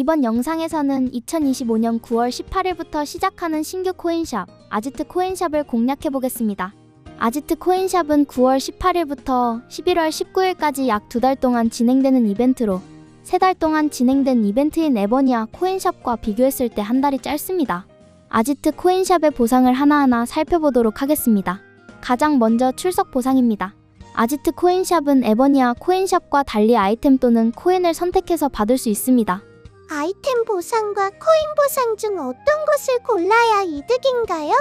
이번 영상에서는 2025년 9월 18일부터 시작하는 신규 코인샵 아지트 코인샵을 공략해 보겠습니다. 아지트 코인샵은 9월 18일부터 11월 19일까지 약 두 달 동안 진행되는 이벤트로 세 달 동안 진행된 이벤트인 에버니아 코인샵과 비교했을 때 한 달이 짧습니다. 아지트 코인샵의 보상을 하나하나 살펴보도록 하겠습니다. 가장 먼저 출석 보상입니다. 아지트 코인샵은 에버니아 코인샵과 달리 아이템 또는 코인을 선택해서 받을 수 있습니다. 아이템 보상과 코인 보상 중 어떤 것을 골라야 이득인가요?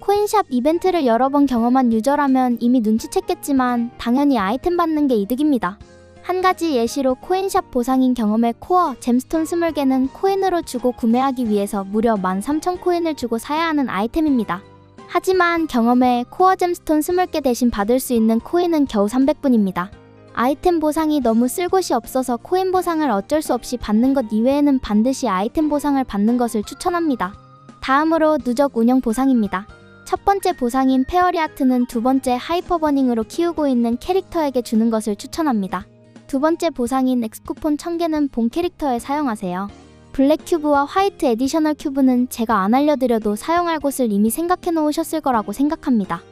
코인샵 이벤트를 여러 번 경험한 유저라면 이미 눈치챘겠지만 당연히 아이템 받는 게 이득입니다. 한 가지 예시로 코인샵 보상인 경험의 코어 잼스톤 20개는 코인으로 주고 구매하기 위해서 무려 13,000코인을 주고 사야 하는 아이템입니다. 하지만 경험의 코어 잼스톤 20개 대신 받을 수 있는 코인은 겨우 300분입니다. 아이템 보상이 너무 쓸 곳이 없어서 코인 보상을 어쩔 수 없이 받는 것 이외에는 반드시 아이템 보상을 받는 것을 추천합니다. 다음으로 누적 운영 보상입니다. 첫 번째 보상인 페어리아트는 두 번째 하이퍼버닝으로 키우고 있는 캐릭터에게 주는 것을 추천합니다. 두 번째 보상인 엑스쿠폰 1000개는 본 캐릭터에 사용하세요. 블랙 큐브와 화이트 에디셔널 큐브는 제가 안 알려드려도 사용할 곳을 이미 생각해 놓으셨을 거라고 생각합니다.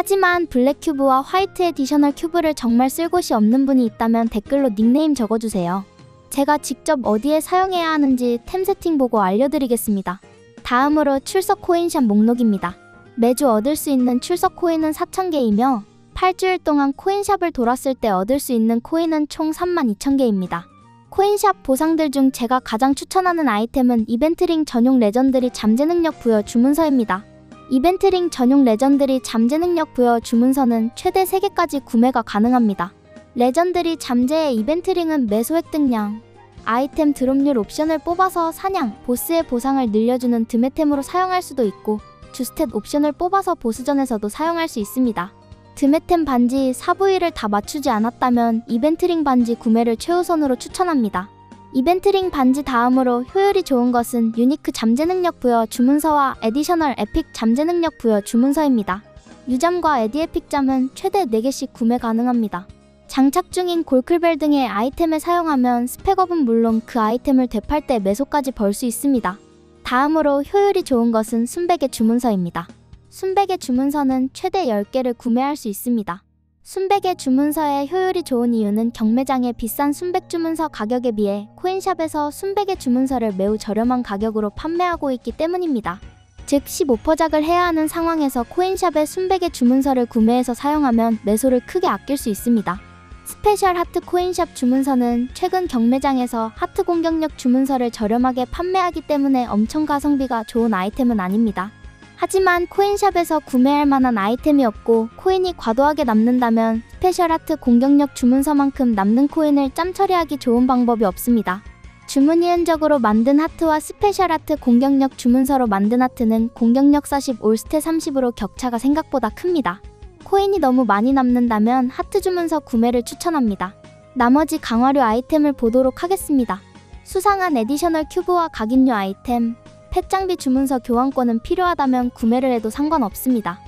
하지만 블랙 큐브와 화이트 에디셔널 큐브를 정말 쓸 곳이 없는 분이 있다면 댓글로 닉네임 적어주세요. 제가 직접 어디에 사용해야 하는지 템 세팅 보고 알려드리겠습니다. 다음으로 출석 코인샵 목록입니다. 매주 얻을 수 있는 출석 코인은 4,000개이며 8주일 동안 코인샵을 돌았을 때 얻을 수 있는 코인은 총 32,000개입니다. 코인샵 보상들 중 제가 가장 추천하는 아이템은 이벤트링 전용 레전드리 잠재 능력 부여 주문서입니다. 이벤트링 전용 레전드리 잠재 능력 부여 주문서는 최대 3개까지 구매가 가능합니다. 레전드리 잠재의 이벤트링은 매소 획득량, 아이템 드롭률 옵션을 뽑아서 사냥, 보스의 보상을 늘려주는 드메템으로 사용할 수도 있고 주스탯 옵션을 뽑아서 보스전에서도 사용할 수 있습니다. 드메템 반지 4부위를 다 맞추지 않았다면 이벤트링 반지 구매를 최우선으로 추천합니다. 이벤트링 반지 다음으로 효율이 좋은 것은 유니크 잠재 능력 부여 주문서와 에디셔널 에픽 잠재 능력 부여 주문서입니다. 유잠과 에디 에픽 잠은 최대 4개씩 구매 가능합니다. 장착 중인 골클벨 등의 아이템을 사용하면 스펙업은 물론 그 아이템을 되팔 때 매소까지 벌 수 있습니다. 다음으로 효율이 좋은 것은 순백의 주문서입니다. 순백의 주문서는 최대 10개를 구매할 수 있습니다. 순백의 주문서의 효율이 좋은 이유는 경매장의 비싼 순백 주문서 가격에 비해 코인샵에서 순백의 주문서를 매우 저렴한 가격으로 판매하고 있기 때문입니다. 즉 15퍼작을 해야 하는 상황에서 코인샵의 순백의 주문서를 구매해서 사용하면 매소를 크게 아낄 수 있습니다. 스페셜 하트 코인샵 주문서는 최근 경매장에서 하트 공격력 주문서를 저렴하게 판매하기 때문에 엄청 가성비가 좋은 아이템은 아닙니다. 하지만 코인샵에서 구매할 만한 아이템이 없고 코인이 과도하게 남는다면 스페셜 하트 공격력 주문서만큼 남는 코인을 짬 처리하기 좋은 방법이 없습니다. 주문 이은적으로 만든 하트와 스페셜 하트 공격력 주문서로 만든 하트는 공격력 40, 올스탯 30으로 격차가 생각보다 큽니다. 코인이 너무 많이 남는다면 하트 주문서 구매를 추천합니다. 나머지 강화류 아이템을 보도록 하겠습니다. 수상한 에디셔널 큐브와 각인류 아이템, 펫 장비 주문서 교환권은 필요하다면 구매를 해도 상관없습니다.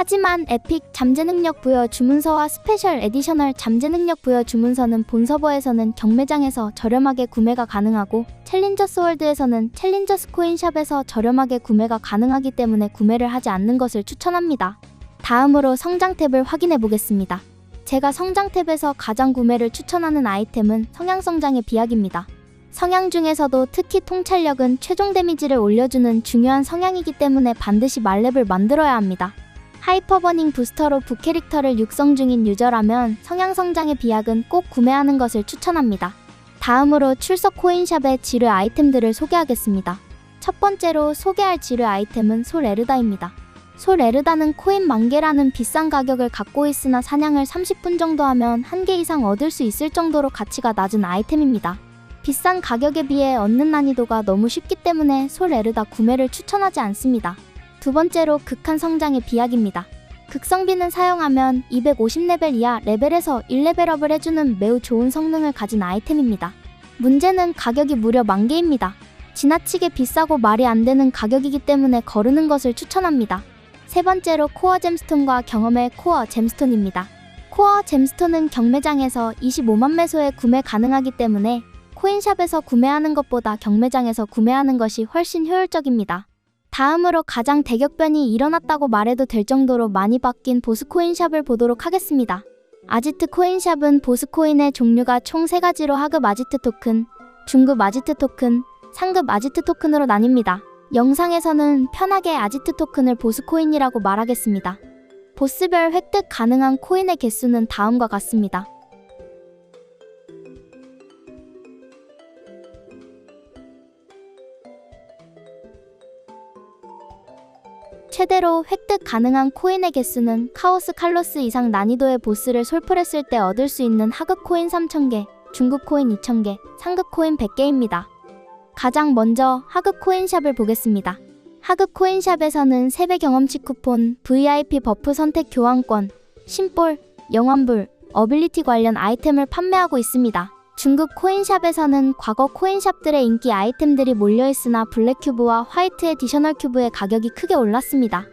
하지만 에픽 잠재 능력 부여 주문서와 스페셜 에디셔널 잠재 능력 부여 주문서는 본 서버에서는 경매장에서 저렴하게 구매가 가능하고 챌린저스 월드에서는 챌린저스 코인샵에서 저렴하게 구매가 가능하기 때문에 구매를 하지 않는 것을 추천합니다. 다음으로 성장 탭을 확인해 보겠습니다. 제가 성장 탭에서 가장 구매를 추천하는 아이템은 성향 성장의 비약입니다. 성향 중에서도 특히 통찰력은 최종 데미지를 올려주는 중요한 성향이기 때문에 반드시 말렙을 만들어야 합니다. 하이퍼버닝 부스터로 부캐릭터를 육성 중인 유저라면 성향 성장의 비약은 꼭 구매하는 것을 추천합니다. 다음으로 출석 코인샵의 지뢰 아이템들을 소개하겠습니다. 첫 번째로 소개할 지뢰 아이템은 솔 에르다입니다. 솔 에르다는 코인 만개라는 비싼 가격을 갖고 있으나 사냥을 30분 정도 하면 한 개 이상 얻을 수 있을 정도로 가치가 낮은 아이템입니다. 비싼 가격에 비해 얻는 난이도가 너무 쉽기 때문에 솔 에르다 구매를 추천하지 않습니다. 두 번째로 극한 성장의 비약입니다. 극성비는 사용하면 250레벨 이하 레벨에서 1레벨업을 해주는 매우 좋은 성능을 가진 아이템입니다. 문제는 가격이 무려 만개입니다. 지나치게 비싸고 말이 안 되는 가격이기 때문에 거르는 것을 추천합니다. 세 번째로 코어 잼스톤과 경험의 코어 잼스톤입니다. 코어 잼스톤은 경매장에서 25만 매소에 구매 가능하기 때문에 코인샵에서 구매하는 것보다 경매장에서 구매하는 것이 훨씬 효율적입니다. 다음으로 가장 대격변이 일어났다고 말해도 될 정도로 많이 바뀐 보스코인샵을 보도록 하겠습니다. 아지트 코인샵은 보스코인의 종류가 총 3가지로 하급 아지트 토큰, 중급 아지트 토큰, 상급 아지트 토큰으로 나뉩니다. 영상에서는 편하게 아지트 토큰을 보스코인이라고 말하겠습니다. 보스별 획득 가능한 코인의 개수는 다음과 같습니다. 최대로 획득 가능한 코인의 개수는 카오스 칼로스 이상 난이도의 보스를 솔플했을 때 얻을 수 있는 하급 코인 3,000개, 중급 코인 2,000개, 상급 코인 100개입니다. 가장 먼저 하급 코인샵을 보겠습니다. 하급 코인샵에서는 세배 경험치 쿠폰, VIP 버프 선택 교환권, 심볼, 영환불, 어빌리티 관련 아이템을 판매하고 있습니다. 중급 코인샵에서는 과거 코인샵들의 인기 아이템들이 몰려있으나 블랙큐브와 화이트 에디셔널 큐브의 가격이 크게 올랐습니다.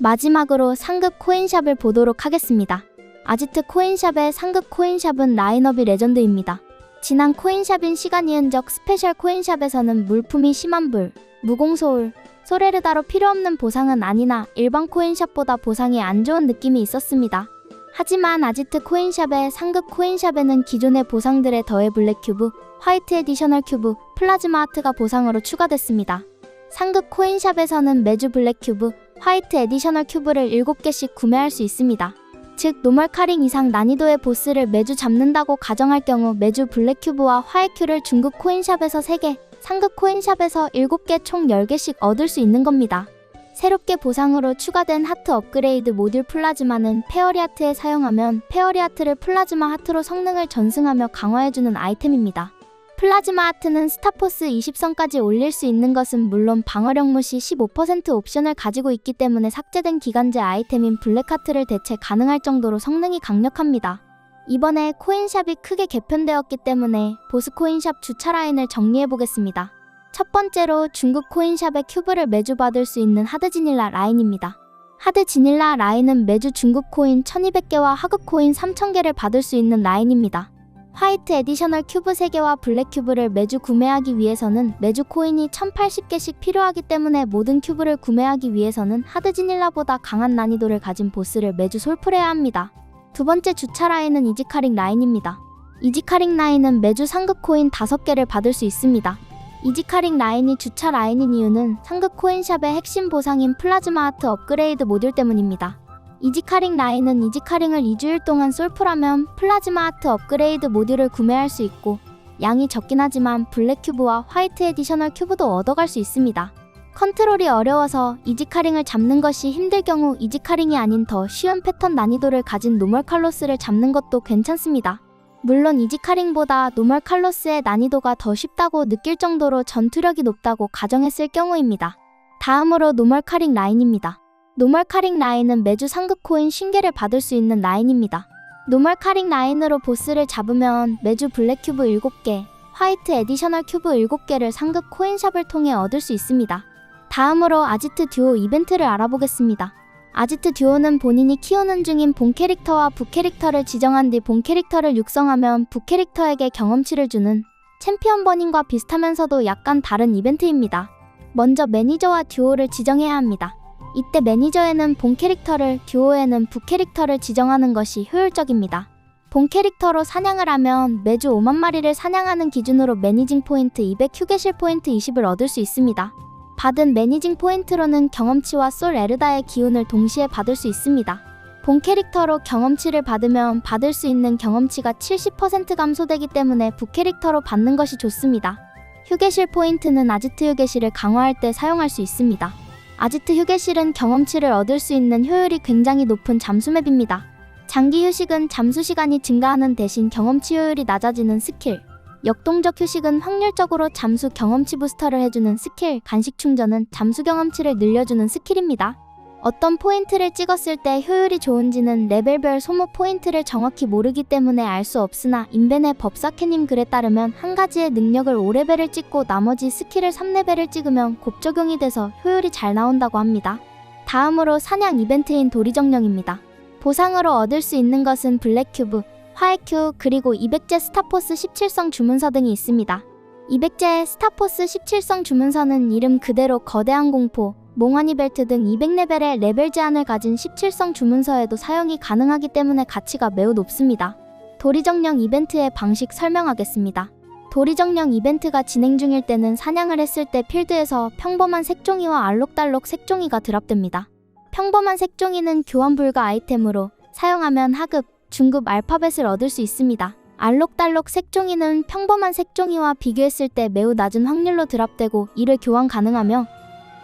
마지막으로 상급 코인샵을 보도록 하겠습니다. 아지트 코인샵의 상급 코인샵은 라인업이 레전드입니다. 지난 코인샵인 시간이 흔적 스페셜 코인샵에서는 물품이 심한 불, 무공소울, 소레르다로 필요 없는 보상은 아니나 일반 코인샵보다 보상이 안 좋은 느낌이 있었습니다. 하지만 아지트 코인샵의 상급 코인샵에는 기존의 보상들에 더해 블랙 큐브, 화이트 에디셔널 큐브, 플라즈마 아트가 보상으로 추가됐습니다. 상급 코인샵에서는 매주 블랙 큐브, 화이트 에디셔널 큐브를 7개씩 구매할 수 있습니다. 즉 노멀 카링 이상 난이도의 보스를 매주 잡는다고 가정할 경우 매주 블랙 큐브와 화이큐를 중급 코인샵에서 3개, 상급 코인샵에서 7개 총 10개씩 얻을 수 있는 겁니다. 새롭게 보상으로 추가된 하트 업그레이드 모듈 플라즈마는 페어리 하트에 사용하면 페어리 하트를 플라즈마 하트로 성능을 전승하며 강화해주는 아이템입니다. 플라즈마 하트는 스타포스 20선까지 올릴 수 있는 것은 물론 방어력 무시 15% 옵션을 가지고 있기 때문에 삭제된 기간제 아이템인 블랙하트를 대체 가능할 정도로 성능이 강력합니다. 이번에 코인샵이 크게 개편되었기 때문에 보스 코인샵 주차 라인을 정리해 보겠습니다. 첫 번째로 중국 코인샵의 큐브를 매주 받을 수 있는 하드 지닐라 라인입니다. 하드 지닐라 라인은 매주 중국 코인 1200개와 하급 코인 3000개를 받을 수 있는 라인입니다. 화이트 에디셔널 큐브 3개와 블랙 큐브를 매주 구매하기 위해서는 매주 코인이 1080개씩 필요하기 때문에 모든 큐브를 구매하기 위해서는 하드 지닐라보다 강한 난이도를 가진 보스를 매주 솔플해야 합니다. 두 번째 주차 라인은 이지카링 라인입니다. 이지카링 라인은 매주 상급 코인 5개를 받을 수 있습니다. 이지카링 라인이 주차 라인인 이유는 상급 코인샵의 핵심 보상인 플라즈마 아트 업그레이드 모듈 때문입니다. 이지카링 라인은 이지카링을 2주일 동안 솔플하면 플라즈마 아트 업그레이드 모듈을 구매할 수 있고 양이 적긴 하지만 블랙 큐브와 화이트 에디셔널 큐브도 얻어갈 수 있습니다. 컨트롤이 어려워서 이지카링을 잡는 것이 힘들 경우 이지카링이 아닌 더 쉬운 패턴 난이도를 가진 노멀 칼로스를 잡는 것도 괜찮습니다. 물론 이지카링보다 노멀 칼로스의 난이도가 더 쉽다고 느낄 정도로 전투력이 높다고 가정했을 경우입니다. 다음으로 노멀 카링 라인입니다. 노멀 카링 라인은 매주 상급 코인 신계를 받을 수 있는 라인입니다. 노멀 카링 라인으로 보스를 잡으면 매주 블랙 큐브 7개, 화이트 에디셔널 큐브 7개를 상급 코인샵을 통해 얻을 수 있습니다. 다음으로 아지트 듀오 이벤트를 알아보겠습니다. 아지트 듀오는 본인이 키우는 중인 본 캐릭터와 부 캐릭터를 지정한 뒤 본 캐릭터를 육성하면 부 캐릭터에게 경험치를 주는 챔피언 버닝과 비슷하면서도 약간 다른 이벤트입니다. 먼저 매니저와 듀오를 지정해야 합니다. 이때 매니저에는 본 캐릭터를, 듀오에는 부 캐릭터를 지정하는 것이 효율적입니다. 본 캐릭터로 사냥을 하면 매주 5만 마리를 사냥하는 기준으로 매니징 포인트 200 휴게실 포인트 20을 얻을 수 있습니다. 받은 매니징 포인트로는 경험치와 솔 에르다의 기운을 동시에 받을 수 있습니다. 본 캐릭터로 경험치를 받으면 받을 수 있는 경험치가 70% 감소되기 때문에 부 캐릭터로 받는 것이 좋습니다. 휴게실 포인트는 아지트 휴게실을 강화할 때 사용할 수 있습니다. 아지트 휴게실은 경험치를 얻을 수 있는 효율이 굉장히 높은 잠수맵입니다. 장기 휴식은 잠수 시간이 증가하는 대신 경험치 효율이 낮아지는 스킬, 역동적 휴식은 확률적으로 잠수 경험치 부스터를 해주는 스킬, 간식 충전은 잠수 경험치를 늘려주는 스킬입니다. 어떤 포인트를 찍었을 때 효율이 좋은지는 레벨별 소모 포인트를 정확히 모르기 때문에 알 수 없으나 인벤의 법사케님 글에 따르면 한 가지의 능력을 5레벨을 찍고 나머지 스킬을 3레벨을 찍으면 곱 적용이 돼서 효율이 잘 나온다고 합니다. 다음으로 사냥 이벤트인 도리정령입니다. 보상으로 얻을 수 있는 것은 블랙큐브, 화해큐 그리고 200제 스타포스 17성 주문서 등이 있습니다. 200제 스타포스 17성 주문서는 이름 그대로 거대한 공포, 몽환이 벨트 등 200레벨의 레벨 제한을 가진 17성 주문서에도 사용이 가능하기 때문에 가치가 매우 높습니다. 도리정령 이벤트의 방식 설명하겠습니다. 도리정령 이벤트가 진행 중일 때는 사냥을 했을 때 필드에서 평범한 색종이와 알록달록 색종이가 드랍됩니다. 평범한 색종이는 교환 불가 아이템으로 사용하면 하급, 중급 알파벳을 얻을 수 있습니다. 알록달록 색종이는 평범한 색종이와 비교했을 때 매우 낮은 확률로 드랍되고 이를 교환 가능하며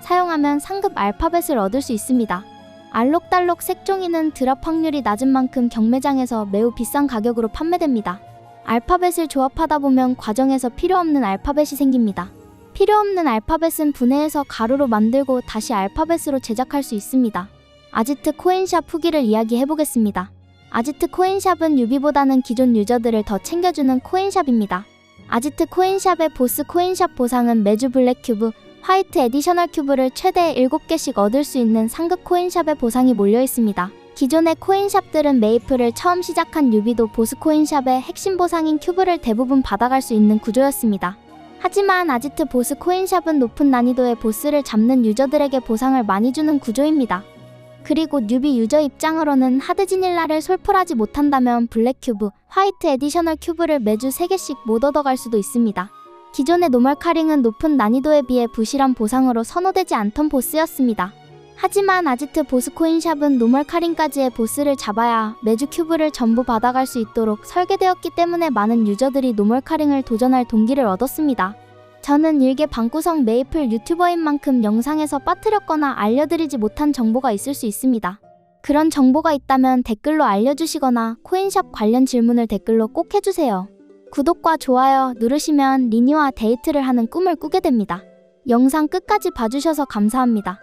사용하면 상급 알파벳을 얻을 수 있습니다. 알록달록 색종이는 드랍 확률이 낮은 만큼 경매장에서 매우 비싼 가격으로 판매됩니다. 알파벳을 조합하다 보면 과정에서 필요 없는 알파벳이 생깁니다. 필요 없는 알파벳은 분해해서 가루로 만들고 다시 알파벳으로 제작할 수 있습니다. 아지트 코인샵 후기를 이야기해 보겠습니다. 아지트 코인샵은 유비보다는 기존 유저들을 더 챙겨주는 코인샵입니다. 아지트 코인샵의 보스 코인샵 보상은 매주 블랙 큐브, 화이트 에디셔널 큐브를 최대 7개씩 얻을 수 있는 상급 코인샵의 보상이 몰려 있습니다. 기존의 코인샵들은 메이플을 처음 시작한 유비도 보스 코인샵의 핵심 보상인 큐브를 대부분 받아갈 수 있는 구조였습니다. 하지만 아지트 보스 코인샵은 높은 난이도의 보스를 잡는 유저들에게 보상을 많이 주는 구조입니다. 그리고 뉴비 유저 입장으로는 하드 지닐라를 솔플하지 못한다면 블랙 큐브, 화이트 에디셔널 큐브를 매주 3개씩 못 얻어갈 수도 있습니다. 기존의 노멀 카링은 높은 난이도에 비해 부실한 보상으로 선호되지 않던 보스였습니다. 하지만 아지트 보스 코인샵은 노멀 카링까지의 보스를 잡아야 매주 큐브를 전부 받아갈 수 있도록 설계되었기 때문에 많은 유저들이 노멀 카링을 도전할 동기를 얻었습니다. 저는 일개 방구석 메이플 유튜버인 만큼 영상에서 빠뜨렸거나 알려드리지 못한 정보가 있을 수 있습니다. 그런 정보가 있다면 댓글로 알려주시거나 코인샵 관련 질문을 댓글로 꼭 해주세요. 구독과 좋아요 누르시면 리니와 데이트를 하는 꿈을 꾸게 됩니다. 영상 끝까지 봐주셔서 감사합니다.